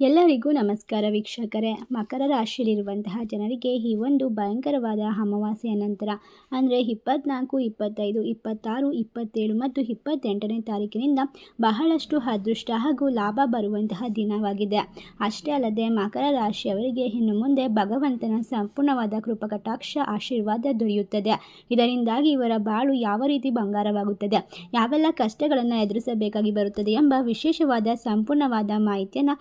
ಎಲ್ಲರಿಗೂ ನಮಸ್ಕಾರ ವೀಕ್ಷಕರೇ. ಮಕರ ರಾಶಿಯಲ್ಲಿರುವಂತಹ ಜನರಿಗೆ ಈ ಒಂದು ಭಯಂಕರವಾದ ಅಮಾವಾಸ್ಯೆಯ ನಂತರ, ಅಂದರೆ ಇಪ್ಪತ್ನಾಲ್ಕು, ಇಪ್ಪತ್ತೈದು, ಇಪ್ಪತ್ತಾರು, ಇಪ್ಪತ್ತೇಳು ಮತ್ತು ಇಪ್ಪತ್ತೆಂಟನೇ ತಾರೀಕಿನಿಂದ ಬಹಳಷ್ಟು ಅದೃಷ್ಟ ಹಾಗೂ ಲಾಭ ಬರುವಂತಹ ದಿನವಾಗಿದೆ. ಅಷ್ಟೇ ಅಲ್ಲದೆ ಮಕರ ರಾಶಿಯವರಿಗೆ ಇನ್ನು ಮುಂದೆ ಭಗವಂತನ ಸಂಪೂರ್ಣವಾದ ಕೃಪಕಟಾಕ್ಷ, ಆಶೀರ್ವಾದ ದೊರೆಯುತ್ತದೆ. ಇದರಿಂದಾಗಿ ಇವರ ಬಾಳು ಯಾವ ರೀತಿ ಬಂಗಾರವಾಗುತ್ತದೆ, ಯಾವೆಲ್ಲ ಕಷ್ಟಗಳನ್ನು ಎದುರಿಸಬೇಕಾಗಿ ಬರುತ್ತದೆ ಎಂಬ ವಿಶೇಷವಾದ ಸಂಪೂರ್ಣವಾದ ಮಾಹಿತಿಯನ್ನು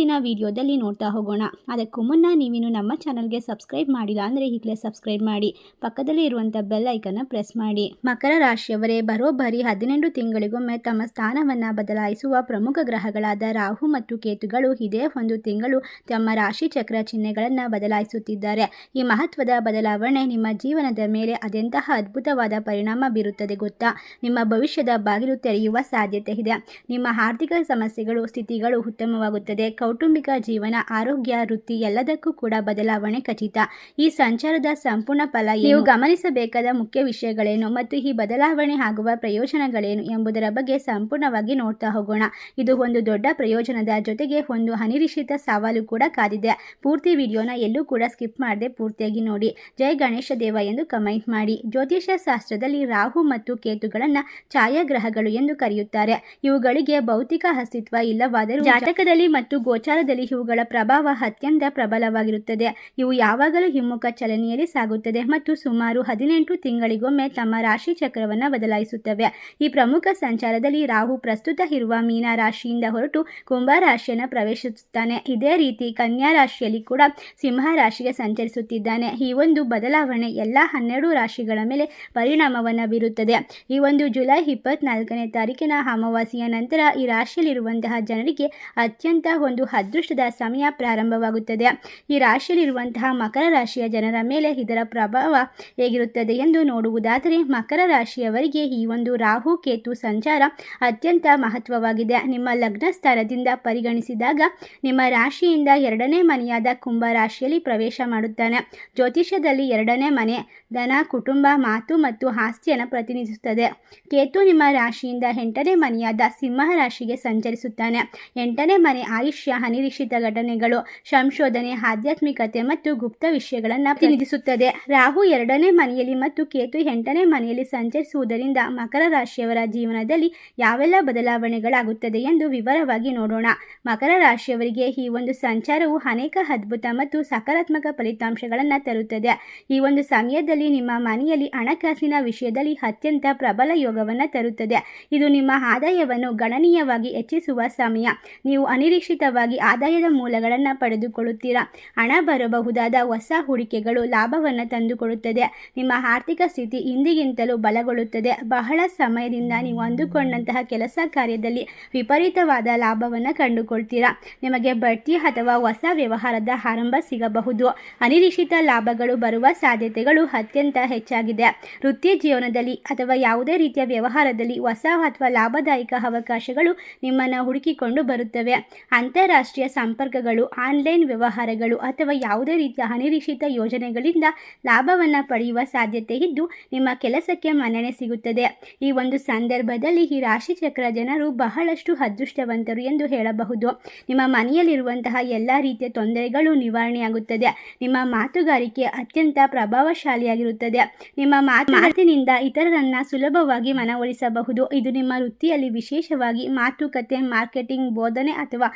ಇವತ್ತಿನ ವಿಡಿಯೋದಲ್ಲಿ ನೋಡ್ತಾ ಹೋಗೋಣ. ಅದಕ್ಕೂ ಮುನ್ನ ನೀವಿನ್ನು ನಮ್ಮ ಚಾನಲ್ಗೆ ಸಬ್ಸ್ಕ್ರೈಬ್ ಮಾಡಿಲ್ಲ ಅಂದರೆ ಈಗಲೇ ಸಬ್ಸ್ಕ್ರೈಬ್ ಮಾಡಿ. ಪಕ್ಕದಲ್ಲಿ ಇರುವಂಥ ಬೆಲ್ ಐಕನ್ನ ಪ್ರೆಸ್ ಮಾಡಿ. ಮಕರ ರಾಶಿಯವರೇ, ಬರೋಬ್ಬರಿ ಹದಿನೆಂಟು ತಿಂಗಳಿಗೊಮ್ಮೆ ತಮ್ಮ ಸ್ಥಾನವನ್ನು ಬದಲಾಯಿಸುವ ಪ್ರಮುಖ ಗ್ರಹಗಳಾದ ರಾಹು ಮತ್ತು ಕೇತುಗಳು ಇದೇ ಒಂದು ತಿಂಗಳು ತಮ್ಮ ರಾಶಿ ಚಕ್ರ ಚಿಹ್ನೆಗಳನ್ನು ಬದಲಾಯಿಸುತ್ತಿದ್ದಾರೆ. ಈ ಮಹತ್ವದ ಬದಲಾವಣೆ ನಿಮ್ಮ ಜೀವನದ ಮೇಲೆ ಅದೆಂತಹ ಅದ್ಭುತವಾದ ಪರಿಣಾಮ ಬೀರುತ್ತದೆ ಗೊತ್ತಾ? ನಿಮ್ಮ ಭವಿಷ್ಯದ ಬಾಗಿಲು ತೆರೆಯುವ ಸಾಧ್ಯತೆ ಇದೆ. ನಿಮ್ಮ ಆರ್ಥಿಕ ಸಮಸ್ಯೆಗಳು, ಸ್ಥಿತಿಗಳು ಉತ್ತಮವಾಗುತ್ತದೆ. ಕೌಟುಂಬಿಕ ಜೀವನ, ಆರೋಗ್ಯ, ವೃತ್ತಿ ಎಲ್ಲದಕ್ಕೂ ಕೂಡ ಬದಲಾವಣೆ ಖಚಿತ. ಈ ಸಂಚಾರದ ಸಂಪೂರ್ಣ ಫಲ ನೀವು ಗಮನಿಸಬೇಕಾದ ಮುಖ್ಯ ವಿಷಯಗಳೇನು ಮತ್ತು ಈ ಬದಲಾವಣೆ ಆಗುವ ಪ್ರಯೋಜನಗಳೇನು ಎಂಬುದರ ಬಗ್ಗೆ ಸಂಪೂರ್ಣವಾಗಿ ನೋಡ್ತಾ ಹೋಗೋಣ. ಇದು ಒಂದು ದೊಡ್ಡ ಪ್ರಯೋಜನದ ಜೊತೆಗೆ ಒಂದು ಅನಿರೀಕ್ಷಿತ ಸವಾಲು ಕೂಡ ಕಾದಿದೆ. ಪೂರ್ತಿ ವಿಡಿಯೋನ ಎಲ್ಲೂ ಕೂಡ ಸ್ಕಿಪ್ ಮಾಡದೆ ಪೂರ್ತಿಯಾಗಿ ನೋಡಿ. ಜೈ ಗಣೇಶ ದೇವ ಎಂದು ಕಮೆಂಟ್ ಮಾಡಿ. ಜ್ಯೋತಿಷ್ಯ ಶಾಸ್ತ್ರದಲ್ಲಿ ರಾಹು ಮತ್ತು ಕೇತುಗಳನ್ನು ಛಾಯಾಗ್ರಹಗಳು ಎಂದು ಕರೆಯುತ್ತಾರೆ. ಇವುಗಳಿಗೆ ಭೌತಿಕ ಅಸ್ತಿತ್ವ ಇಲ್ಲವಾದರೂ ಜಾತಕದಲ್ಲಿ ಮತ್ತು ಗೋಚಾರದಲ್ಲಿ ಇವುಗಳ ಪ್ರಭಾವ ಅತ್ಯಂತ ಪ್ರಬಲವಾಗಿರುತ್ತದೆ. ಇವು ಯಾವಾಗಲೂ ಹಿಮ್ಮುಖ ಚಲನೆಯಲ್ಲಿ ಸಾಗುತ್ತದೆ ಮತ್ತು ಸುಮಾರು ಹದಿನೆಂಟು ತಿಂಗಳಿಗೊಮ್ಮೆ ತಮ್ಮ ರಾಶಿ ಚಕ್ರವನ್ನು ಬದಲಾಯಿಸುತ್ತವೆ. ಈ ಪ್ರಮುಖ ಸಂಚಾರದಲ್ಲಿ ರಾಹು ಪ್ರಸ್ತುತ ಇರುವ ಮೀನ ರಾಶಿಯಿಂದ ಹೊರಟು ಕುಂಭ ರಾಶಿಯನ್ನು ಪ್ರವೇಶಿಸುತ್ತಾನೆ. ಇದೇ ರೀತಿ ಕನ್ಯಾ ರಾಶಿಯಲ್ಲಿ ಕೂಡ ಸಿಂಹ ರಾಶಿಗೆ ಸಂಚರಿಸುತ್ತಿದ್ದಾನೆ. ಈ ಒಂದು ಬದಲಾವಣೆ ಎಲ್ಲ ಹನ್ನೆರಡು ರಾಶಿಗಳ ಮೇಲೆ ಪರಿಣಾಮವನ್ನು ಬೀರುತ್ತದೆ. ಈ ಒಂದು ಜುಲೈ ಇಪ್ಪತ್ನಾಲ್ಕನೇ ತಾರೀಕಿನ ಅಮಾವಾಸ್ಯೆಯ ನಂತರ ಈ ರಾಶಿಯಲ್ಲಿರುವಂತಹ ಜನರಿಗೆ ಅತ್ಯಂತ ಒಂದು ಅದೃಷ್ಟದ ಸಮಯ ಪ್ರಾರಂಭವಾಗುತ್ತದೆ. ಈ ರಾಶಿಯಲ್ಲಿರುವಂತಹ ಮಕರ ರಾಶಿಯ ಜನರ ಮೇಲೆ ಇದರ ಪ್ರಭಾವ ಹೇಗಿರುತ್ತದೆ ಎಂದು ನೋಡುವುದಾದರೆ, ಮಕರ ರಾಶಿಯವರಿಗೆ ಈ ಒಂದು ರಾಹು ಕೇತು ಸಂಚಾರ ಅತ್ಯಂತ ಮಹತ್ವವಾಗಿದೆ. ನಿಮ್ಮ ಲಗ್ನ ಸ್ಥಳದಿಂದ ಪರಿಗಣಿಸಿದಾಗ ನಿಮ್ಮ ರಾಶಿಯಿಂದ ಎರಡನೇ ಮನೆಯಾದ ಕುಂಭ ರಾಶಿಯಲ್ಲಿ ಪ್ರವೇಶ ಮಾಡುತ್ತಾನೆ. ಜ್ಯೋತಿಷ್ಯದಲ್ಲಿ ಎರಡನೇ ಮನೆ, ಧನ, ಕುಟುಂಬ, ಮಾತು ಮತ್ತು ಆಸ್ತಿಯನ್ನು ಪ್ರತಿನಿಧಿಸುತ್ತದೆ. ಕೇತು ನಿಮ್ಮ ರಾಶಿಯಿಂದ ಎಂಟನೇ ಮನೆಯಾದ ಸಿಂಹ ರಾಶಿಗೆ ಸಂಚರಿಸುತ್ತಾನೆ. ಎಂಟನೇ ಮನೆ ಆಯುಷ್ಯ ಅನಿರೀಕ್ಷಿತ ಘಟನೆಗಳು, ಸಂಶೋಧನೆ, ಆಧ್ಯಾತ್ಮಿಕತೆ ಮತ್ತು ಗುಪ್ತ ವಿಷಯಗಳನ್ನು ಪ್ರತಿನಿಧಿಸುತ್ತದೆ. ರಾಹು ಎರಡನೇ ಮನೆಯಲ್ಲಿ ಮತ್ತು ಕೇತು ಎಂಟನೇ ಮನೆಯಲ್ಲಿ ಸಂಚರಿಸುವುದರಿಂದ ಮಕರ ರಾಶಿಯವರ ಜೀವನದಲ್ಲಿ ಯಾವೆಲ್ಲ ಬದಲಾವಣೆಗಳಾಗುತ್ತದೆ ಎಂದು ವಿವರವಾಗಿ ನೋಡೋಣ. ಮಕರ ರಾಶಿಯವರಿಗೆ ಈ ಒಂದು ಸಂಚಾರವು ಅನೇಕ ಅದ್ಭುತ ಮತ್ತು ಸಕಾರಾತ್ಮಕ ಫಲಿತಾಂಶಗಳನ್ನು ತರುತ್ತದೆ. ಈ ಒಂದು ಸಮಯದಲ್ಲಿ ನಿಮ್ಮ ಮನೆಯಲ್ಲಿ ಹಣಕಾಸಿನ ವಿಷಯದಲ್ಲಿ ಅತ್ಯಂತ ಪ್ರಬಲ ಯೋಗವನ್ನು ತರುತ್ತದೆ. ಇದು ನಿಮ್ಮ ಆದಾಯವನ್ನು ಗಣನೀಯವಾಗಿ ಹೆಚ್ಚಿಸುವ ಸಮಯ. ನೀವು ಅನಿರೀಕ್ಷಿತವಾಗಿ ಆದಾಯದ ಮೂಲಗಳನ್ನು ಪಡೆದುಕೊಳ್ಳುತ್ತೀರಾ? ಹಣ ಬರಬಹುದಾದ ಹೊಸ ಹೂಡಿಕೆಗಳು ಲಾಭವನ್ನು ತಂದುಕೊಡುತ್ತದೆ. ನಿಮ್ಮ ಆರ್ಥಿಕ ಸ್ಥಿತಿ ಇಂದಿಗಿಂತಲೂ ಬಲಗೊಳ್ಳುತ್ತದೆ. ಬಹಳ ಸಮಯದಿಂದ ನೀವು ಅಂದುಕೊಂಡಂತಹ ಕೆಲಸ ಕಾರ್ಯದಲ್ಲಿ ವಿಪರೀತವಾದ ಲಾಭವನ್ನು ಕಂಡುಕೊಳ್ತೀರಾ? ನಿಮಗೆ ಬಡ್ತಿ ಅಥವಾ ಹೊಸ ವ್ಯವಹಾರದ ಆರಂಭ ಸಿಗಬಹುದು. ಅನಿರೀಕ್ಷಿತ ಲಾಭಗಳು ಬರುವ ಸಾಧ್ಯತೆಗಳು ಅತ್ಯಂತ ಹೆಚ್ಚಾಗಿದೆ. ವೃತ್ತಿ ಜೀವನದಲ್ಲಿ ಅಥವಾ ಯಾವುದೇ ರೀತಿಯ ವ್ಯವಹಾರದಲ್ಲಿ ಹೊಸ ಅಥವಾ ಲಾಭದಾಯಕ ಅವಕಾಶಗಳು ನಿಮ್ಮನ್ನು ಹುಡುಕಿಕೊಂಡು ಬರುತ್ತವೆ. ಅಂತಾರಾಷ್ಟ್ರೀಯ ಸಂಪರ್ಕಗಳು, ಆನ್ಲೈನ್ ವ್ಯವಹಾರಗಳು ಅಥವಾ ಯಾವುದೇ ರೀತಿಯ ಅನಿರೀಕ್ಷಿತ ಯೋಜನೆಗಳಿಂದ ಲಾಭವನ್ನು ಪಡೆಯುವ ಸಾಧ್ಯತೆ ಇದ್ದು ನಿಮ್ಮ ಕೆಲಸಕ್ಕೆ ಮನ್ನಣೆ ಸಿಗುತ್ತದೆ. ಈ ಒಂದು ಸಂದರ್ಭದಲ್ಲಿ ಈ ರಾಶಿ ಚಕ್ರ ಜನರು ಬಹಳಷ್ಟು ಅದೃಷ್ಟವಂತರು ಎಂದು ಹೇಳಬಹುದು. ನಿಮ್ಮ ಮನೆಯಲ್ಲಿರುವಂತಹ ಎಲ್ಲ ರೀತಿಯ ತೊಂದರೆಗಳು ನಿವಾರಣೆಯಾಗುತ್ತದೆ. ನಿಮ್ಮ ಮಾತುಗಾರಿಕೆ ಅತ್ಯಂತ ಪ್ರಭಾವಶಾಲಿಯಾಗಿರುತ್ತದೆ. ನಿಮ್ಮ ಮಾತಿನಿಂದ ಇತರರನ್ನ ಸುಲಭವಾಗಿ ಮನವೊಲಿಸಬಹುದು. ಇದು ನಿಮ್ಮ ವೃತ್ತಿಯಲ್ಲಿ ವಿಶೇಷವಾಗಿ ಮಾತುಕತೆ, ಮಾರ್ಕೆಟಿಂಗ್, ಬೋಧನೆ ಅಥವಾ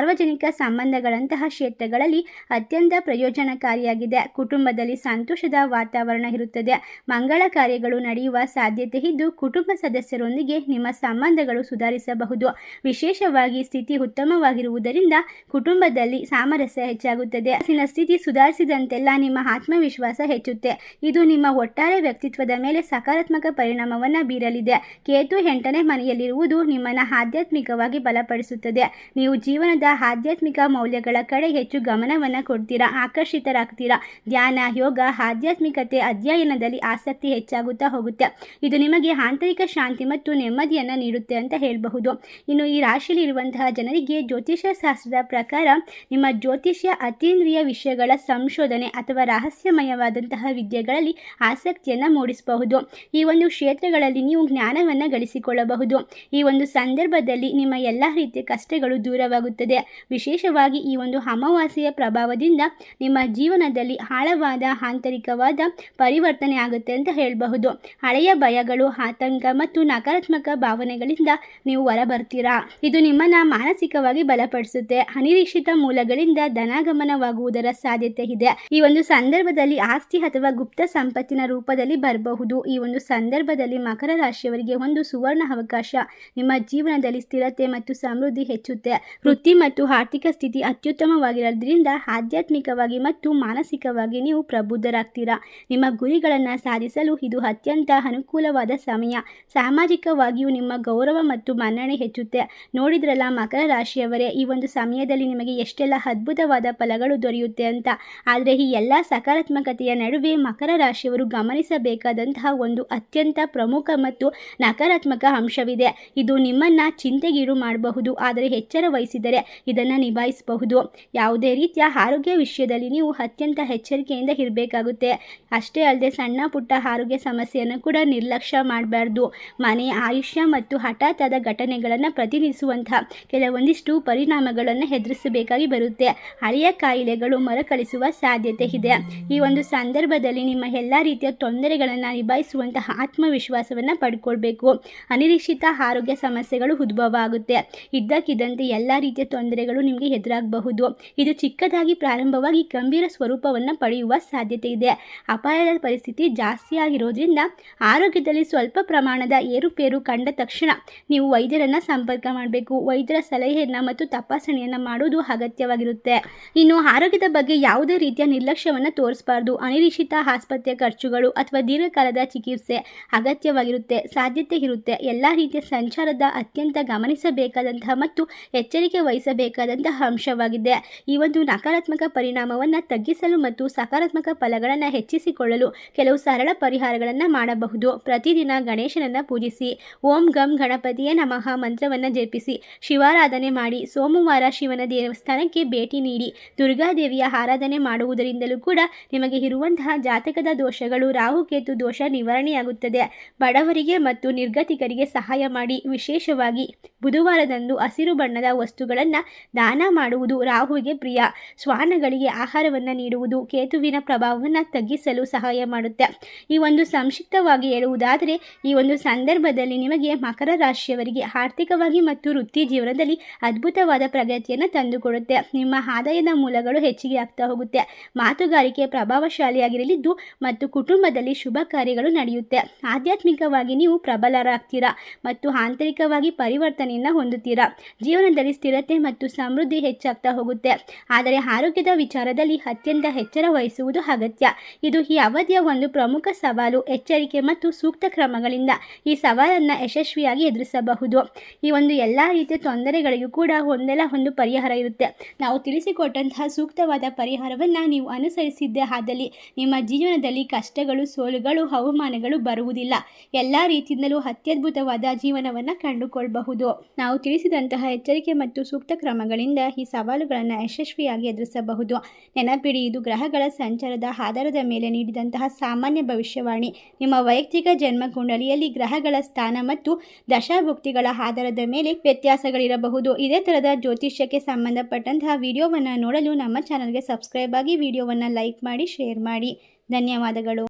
ಸಾರ್ವಜನಿಕ ಸಂಬಂಧಗಳಂತಹ ಕ್ಷೇತ್ರಗಳಲ್ಲಿ ಅತ್ಯಂತ ಪ್ರಯೋಜನಕಾರಿಯಾಗಿದೆ. ಕುಟುಂಬದಲ್ಲಿ ಸಂತೋಷದ ವಾತಾವರಣ ಇರುತ್ತದೆ. ಮಂಗಳ ಕಾರ್ಯಗಳು ನಡೆಯುವ ಸಾಧ್ಯತೆ ಇದ್ದು, ಕುಟುಂಬ ಸದಸ್ಯರೊಂದಿಗೆ ನಿಮ್ಮ ಸಂಬಂಧಗಳು ಸುಧಾರಿಸಬಹುದು. ವಿಶೇಷವಾಗಿ ಸ್ಥಿತಿ ಉತ್ತಮವಾಗಿರುವುದರಿಂದ ಕುಟುಂಬದಲ್ಲಿ ಸಾಮರಸ್ಯ ಹೆಚ್ಚಾಗುತ್ತದೆ. ಸ್ಥಿತಿ ಸುಧಾರಿಸಿದಂತೆಲ್ಲ ನಿಮ್ಮ ಆತ್ಮವಿಶ್ವಾಸ ಹೆಚ್ಚುತ್ತೆ. ಇದು ನಿಮ್ಮ ಒಟ್ಟಾರೆ ವ್ಯಕ್ತಿತ್ವದ ಮೇಲೆ ಸಕಾರಾತ್ಮಕ ಪರಿಣಾಮವನ್ನು ಬೀರಲಿದೆ. ಕೇತು ಎಂಟನೇ ಮನೆಯಲ್ಲಿರುವುದು ನಿಮ್ಮನ್ನು ಆಧ್ಯಾತ್ಮಿಕವಾಗಿ ಬಲಪಡಿಸುತ್ತದೆ. ನೀವು ಜೀವನದ ಆಧ್ಯಾತ್ಮಿಕ ಮೌಲ್ಯಗಳ ಕಡೆ ಹೆಚ್ಚು ಗಮನವನ್ನು ಕೊಡ್ತೀರಾ, ಆಕರ್ಷಿತರಾಗ್ತೀರಾ? ಧ್ಯಾನ, ಯೋಗ, ಆಧ್ಯಾತ್ಮಿಕತೆ ಅಧ್ಯಯನದಲ್ಲಿ ಆಸಕ್ತಿ ಹೆಚ್ಚಾಗುತ್ತಾ ಹೋಗುತ್ತೆ. ಇದು ನಿಮಗೆ ಆಂತರಿಕ ಶಾಂತಿ ಮತ್ತು ನೆಮ್ಮದಿಯನ್ನು ನೀಡುತ್ತೆ ಅಂತ ಹೇಳಬಹುದು. ಇನ್ನು ಈ ರಾಶಿಯಲ್ಲಿ ಇರುವಂತಹ ಜನರಿಗೆ ಜ್ಯೋತಿಷ್ಯ ಶಾಸ್ತ್ರದ ಪ್ರಕಾರ ನಿಮ್ಮ ಜ್ಯೋತಿಷ್ಯ ಅತೀಂದ್ರಿಯ ವಿಷಯಗಳ ಸಂಶೋಧನೆ ಅಥವಾ ರಹಸ್ಯಮಯವಾದಂತಹ ವಿದ್ಯೆಗಳಲ್ಲಿ ಆಸಕ್ತಿಯನ್ನು ಮೂಡಿಸಬಹುದು. ಈ ಒಂದು ಕ್ಷೇತ್ರಗಳಲ್ಲಿ ನೀವು ಜ್ಞಾನವನ್ನು ಗಳಿಸಿಕೊಳ್ಳಬಹುದು. ಈ ಒಂದು ಸಂದರ್ಭದಲ್ಲಿ ನಿಮ್ಮ ಎಲ್ಲ ರೀತಿಯ ಕಷ್ಟಗಳು ದೂರವಾಗುತ್ತದೆ. ವಿಶೇಷವಾಗಿ ಈ ಒಂದು ಅಮಾವಾಸ್ಯೆಯ ಪ್ರಭಾವದಿಂದ ನಿಮ್ಮ ಜೀವನದಲ್ಲಿ ಆಳವಾದ ಆಂತರಿಕವಾದ ಪರಿವರ್ತನೆ ಆಗುತ್ತೆ ಅಂತ ಹೇಳಬಹುದು. ಹಳೆಯ ಭಯಗಳು, ಆತಂಕ ಮತ್ತು ನಕಾರಾತ್ಮಕ ಭಾವನೆಗಳಿಂದ ನೀವು ಹೊರಬರ್ತೀರಾ? ಇದು ನಿಮ್ಮನ್ನ ಮಾನಸಿಕವಾಗಿ ಬಲಪಡಿಸುತ್ತೆ. ಅನಿರೀಕ್ಷಿತ ಮೂಲಗಳಿಂದ ಧನಾಗಮನವಾಗುವುದರ ಸಾಧ್ಯತೆ ಇದೆ. ಈ ಒಂದು ಸಂದರ್ಭದಲ್ಲಿ ಆಸ್ತಿ ಅಥವಾ ಗುಪ್ತ ಸಂಪತ್ತಿನ ರೂಪದಲ್ಲಿ ಬರಬಹುದು. ಈ ಒಂದು ಸಂದರ್ಭದಲ್ಲಿ ಮಕರ ರಾಶಿಯವರಿಗೆ ಒಂದು ಸುವರ್ಣ ಅವಕಾಶ ನಿಮ್ಮ ಜೀವನದಲ್ಲಿ ಸ್ಥಿರತೆ ಮತ್ತು ಸಮೃದ್ಧಿ ಹೆಚ್ಚುತ್ತೆ. ವೃತ್ತಿ ಮತ್ತು ಆರ್ಥಿಕ ಸ್ಥಿತಿ ಅತ್ಯುತ್ತಮವಾಗಿರೋದ್ರಿಂದ ಆಧ್ಯಾತ್ಮಿಕವಾಗಿ ಮತ್ತು ಮಾನಸಿಕವಾಗಿ ನೀವು ಪ್ರಬುದ್ಧರಾಗ್ತೀರಾ? ನಿಮ್ಮ ಗುರಿಗಳನ್ನು ಸಾಧಿಸಲು ಇದು ಅತ್ಯಂತ ಅನುಕೂಲವಾದ ಸಮಯ. ಸಾಮಾಜಿಕವಾಗಿಯೂ ನಿಮ್ಮ ಗೌರವ ಮತ್ತು ಮನ್ನಣೆ ಹೆಚ್ಚುತ್ತೆ. ನೋಡಿದ್ರಲ್ಲ ಮಕರ ರಾಶಿಯವರೇ, ಈ ಒಂದು ಸಮಯದಲ್ಲಿ ನಿಮಗೆ ಎಷ್ಟೆಲ್ಲ ಅದ್ಭುತವಾದ ಫಲಗಳು ದೊರೆಯುತ್ತೆ ಅಂತ. ಆದರೆ ಈ ಎಲ್ಲ ಸಕಾರಾತ್ಮಕತೆಯ ನಡುವೆ ಮಕರ ರಾಶಿಯವರು ಗಮನಿಸಬೇಕಾದಂತಹ ಒಂದು ಅತ್ಯಂತ ಪ್ರಮುಖ ಮತ್ತು ನಕಾರಾತ್ಮಕ ಅಂಶವಿದೆ. ಇದು ನಿಮ್ಮನ್ನ ಚಿಂತೆಗೀಡು ಮಾಡಬಹುದು. ಆದರೆ ಎಚ್ಚರ ವಹಿಸಿದರೆ ಇದನ್ನು ನಿಭಾಯಿಸಬಹುದು. ಯಾವುದೇ ರೀತಿಯ ಆರೋಗ್ಯ ವಿಷಯದಲ್ಲಿ ನೀವು ಅತ್ಯಂತ ಎಚ್ಚರಿಕೆಯಿಂದ ಇರಬೇಕಾಗುತ್ತೆ. ಅಷ್ಟೇ ಅಲ್ಲದೆ ಸಣ್ಣ ಪುಟ್ಟ ಆರೋಗ್ಯ ಸಮಸ್ಯೆಯನ್ನು ಕೂಡ ನಿರ್ಲಕ್ಷ್ಯ ಮಾಡಬಾರ್ದು. ಮನೆ, ಆಯುಷ್ಯ ಮತ್ತು ಹಠಾತ್ತಾದ ಘಟನೆಗಳನ್ನು ಪ್ರತಿನಿಧಿಸುವಂತಹ ಕೆಲವೊಂದಿಷ್ಟು ಪರಿಣಾಮಗಳನ್ನು ಎದುರಿಸಬೇಕಾಗಿ ಬರುತ್ತೆ. ಹಳೆಯ ಕಾಯಿಲೆಗಳು ಮರುಕಳಿಸುವ ಸಾಧ್ಯತೆ ಇದೆ. ಈ ಒಂದು ಸಂದರ್ಭದಲ್ಲಿ ನಿಮ್ಮ ಎಲ್ಲ ರೀತಿಯ ತೊಂದರೆಗಳನ್ನು ನಿಭಾಯಿಸುವಂತಹ ಆತ್ಮವಿಶ್ವಾಸವನ್ನು ಪಡ್ಕೊಳ್ಬೇಕು. ಅನಿರೀಕ್ಷಿತ ಆರೋಗ್ಯ ಸಮಸ್ಯೆಗಳು ಉದ್ಭವ ಆಗುತ್ತೆ. ಇದ್ದಕ್ಕಿದ್ದಂತೆ ಎಲ್ಲ ರೀತಿಯ ತೊಂದರೆಗಳು ನಿಮಗೆ ಎದುರಾಗಬಹುದು. ಇದು ಚಿಕ್ಕದಾಗಿ ಪ್ರಾರಂಭವಾಗಿ ಗಂಭೀರ ಸ್ವರೂಪವನ್ನು ಪಡೆಯುವ ಸಾಧ್ಯತೆ ಇದೆ. ಅಪಾಯದ ಪರಿಸ್ಥಿತಿ ಜಾಸ್ತಿ ಆಗಿರೋದ್ರಿಂದ ಆರೋಗ್ಯದಲ್ಲಿ ಸ್ವಲ್ಪ ಪ್ರಮಾಣದ ಏರುಪೇರು ಕಂಡ ತಕ್ಷಣ ನೀವು ವೈದ್ಯರನ್ನು ಸಂಪರ್ಕ ಮಾಡಬೇಕು. ವೈದ್ಯರ ಸಲಹೆಯನ್ನು ಮತ್ತು ತಪಾಸಣೆಯನ್ನು ಮಾಡುವುದು ಅಗತ್ಯವಾಗಿರುತ್ತೆ. ಇನ್ನು ಆರೋಗ್ಯದ ಬಗ್ಗೆ ಯಾವುದೇ ರೀತಿಯ ನಿರ್ಲಕ್ಷ್ಯವನ್ನು ತೋರಿಸಬಾರ್ದು. ಅನಿರೀಕ್ಷಿತ ಆಸ್ಪತ್ರೆ ಖರ್ಚುಗಳು ಅಥವಾ ದೀರ್ಘಕಾಲದ ಚಿಕಿತ್ಸೆ ಅಗತ್ಯವಾಗಿರುತ್ತೆ. ಸಾಧ್ಯತೆ ಇರುತ್ತೆ. ಎಲ್ಲ ರೀತಿಯ ಸಂಚಾರದ ಅತ್ಯಂತ ಗಮನಿಸಬೇಕಾದಂತಹ ಮತ್ತು ಎಚ್ಚರಿಕೆ ವಹಿಸಬೇಕಾದಂತಹ ಅಂಶವಾಗಿದೆ. ಈ ಒಂದು ನಕಾರಾತ್ಮಕ ಪರಿಣಾಮವನ್ನು ತಗ್ಗಿಸಲು ಮತ್ತು ಸಕಾರಾತ್ಮಕ ಫಲಗಳನ್ನು ಹೆಚ್ಚಿಸಿಕೊಳ್ಳಲು ಕೆಲವು ಸರಳ ಪರಿಹಾರಗಳನ್ನು ಮಾಡಬಹುದು. ಪ್ರತಿದಿನ ಗಣೇಶನನ್ನು ಪೂಜಿಸಿ, ಓಂ ಗಂ ಗಣಪತಿಯ ನಮಃ ಮಂತ್ರವನ್ನು ಜಪಿಸಿ, ಶಿವಾರಾಧನೆ ಮಾಡಿ, ಸೋಮವಾರ ಶಿವನ ದೇವಸ್ಥಾನಕ್ಕೆ ಭೇಟಿ ನೀಡಿ, ದುರ್ಗಾದೇವಿಯ ಆರಾಧನೆ ಮಾಡುವುದರಿಂದಲೂ ಕೂಡ ನಿಮಗೆ ಇರುವಂತಹ ಜಾತಕದ ದೋಷಗಳು ರಾಹುಕೇತು ದೋಷ ನಿವಾರಣೆಯಾಗುತ್ತದೆ. ಬಡವರಿಗೆ ಮತ್ತು ನಿರ್ಗತಿಕರಿಗೆ ಸಹಾಯ ಮಾಡಿ, ವಿಶೇಷವಾಗಿ ಬುಧವಾರದಂದು ಹಸಿರು ಬಣ್ಣದ ವಸ್ತುಗಳನ್ನು ದಾನ ಮಾಡುವುದು ರಾಹುವಿಗೆ ಪ್ರಿಯ. ಶ್ವಾನಗಳಿಗೆ ಆಹಾರವನ್ನು ನೀಡುವುದು ಕೇತುವಿನ ಪ್ರಭಾವವನ್ನು ತಗ್ಗಿಸಲು ಸಹಾಯ ಮಾಡುತ್ತೆ. ಈ ಒಂದು ಸಂಕ್ಷಿಪ್ತವಾಗಿ ಹೇಳುವುದಾದರೆ, ಈ ಒಂದು ಸಂದರ್ಭದಲ್ಲಿ ನಿಮಗೆ ಮಕರ ರಾಶಿಯವರಿಗೆ ಆರ್ಥಿಕವಾಗಿ ಮತ್ತು ವೃತ್ತಿ ಜೀವನದಲ್ಲಿ ಅದ್ಭುತವಾದ ಪ್ರಗತಿಯನ್ನು ತಂದುಕೊಡುತ್ತೆ. ನಿಮ್ಮ ಆದಾಯದ ಮೂಲಗಳು ಹೆಚ್ಚಿಗೆ ಆಗ್ತಾ ಹೋಗುತ್ತೆ. ಮಾತುಗಾರಿಕೆ ಪ್ರಭಾವಶಾಲಿಯಾಗಿರಲಿದ್ದು ಮತ್ತು ಕುಟುಂಬದಲ್ಲಿ ಶುಭ ಕಾರ್ಯಗಳು ನಡೆಯುತ್ತೆ. ಆಧ್ಯಾತ್ಮಿಕವಾಗಿ ನೀವು ಪ್ರಬಲರಾಗ್ತೀರಾ ಮತ್ತು ಆಂತರಿಕವಾಗಿ ಪರಿವರ್ತನೆಯನ್ನು ಹೊಂದುತ್ತೀರಾ? ಜೀವನದಲ್ಲಿ ಸ್ಥಿರತೆ ಮತ್ತು ಸಮೃದ್ಧಿ ಹೆಚ್ಚಾಗ್ತಾ ಹೋಗುತ್ತೆ. ಆದರೆ ಆರೋಗ್ಯದ ವಿಚಾರದಲ್ಲಿ ಅತ್ಯಂತ ಎಚ್ಚರ ವಹಿಸುವುದು ಅಗತ್ಯ. ಇದು ಈ ಅವಧಿಯ ಒಂದು ಪ್ರಮುಖ ಸವಾಲು, ಎಚ್ಚರಿಕೆ ಮತ್ತು ಸೂಕ್ತ ಕ್ರಮಗಳಿಂದ ಈ ಸವಾಲನ್ನು ಯಶಸ್ವಿಯಾಗಿ ಎದುರಿಸಬಹುದು. ಈ ಒಂದು ಎಲ್ಲ ರೀತಿಯ ತೊಂದರೆಗಳಿಗೂ ಕೂಡ ಒಂದೆಲ್ಲ ಒಂದು ಪರಿಹಾರ ಇರುತ್ತೆ. ನಾವು ತಿಳಿಸಿಕೊಟ್ಟಂತಹ ಸೂಕ್ತವಾದ ಪರಿಹಾರವನ್ನು ನೀವು ಅನುಸರಿಸಿದ್ದೇ ಆದಲ್ಲಿ ನಿಮ್ಮ ಜೀವನದಲ್ಲಿ ಕಷ್ಟಗಳು, ಸೋಲುಗಳು, ಅವಮಾನಗಳು ಬರುವುದಿಲ್ಲ. ಎಲ್ಲ ರೀತಿಯಿಂದಲೂ ಅತ್ಯದ್ಭುತವಾದ ಜೀವನವನ್ನು ಕಂಡುಕೊಳ್ಳಬಹುದು ನಾವು ತಿಳಿಸಿದಂತಹ ಎಚ್ಚರಿಕೆ ಮತ್ತು ಸೂಕ್ತ ಕ್ರಮಗಳಿಂದ ಈ ಸವಾಲುಗಳನ್ನು ಯಶಸ್ವಿಯಾಗಿ ಎದುರಿಸಬಹುದು. ನೆನಪಿಡಿ, ಇದು ಗ್ರಹಗಳ ಸಂಚಾರದ ಆಧಾರದ ಮೇಲೆ ನೀಡಿದಂತಹ ಸಾಮಾನ್ಯ ಭವಿಷ್ಯವಾಣಿ. ನಿಮ್ಮ ವೈಯಕ್ತಿಕ ಜನ್ಮ ಕುಂಡಲಿಯಲ್ಲಿ ಗ್ರಹಗಳ ಸ್ಥಾನ ಮತ್ತು ದಶಾಭುಕ್ತಿಗಳ ಆಧಾರದ ಮೇಲೆ ವ್ಯತ್ಯಾಸಗಳಿರಬಹುದು. ಇದೇ ಥರದ ಜ್ಯೋತಿಷ್ಯಕ್ಕೆ ಸಂಬಂಧಪಟ್ಟಂತಹ ವಿಡಿಯೋವನ್ನು ನೋಡಲು ನಮ್ಮ ಚಾನಲ್ಗೆ ಸಬ್ಸ್ಕ್ರೈಬ್ ಆಗಿ ವಿಡಿಯೋವನ್ನು ಲೈಕ್ ಮಾಡಿ, ಶೇರ್ ಮಾಡಿ. ಧನ್ಯವಾದಗಳು.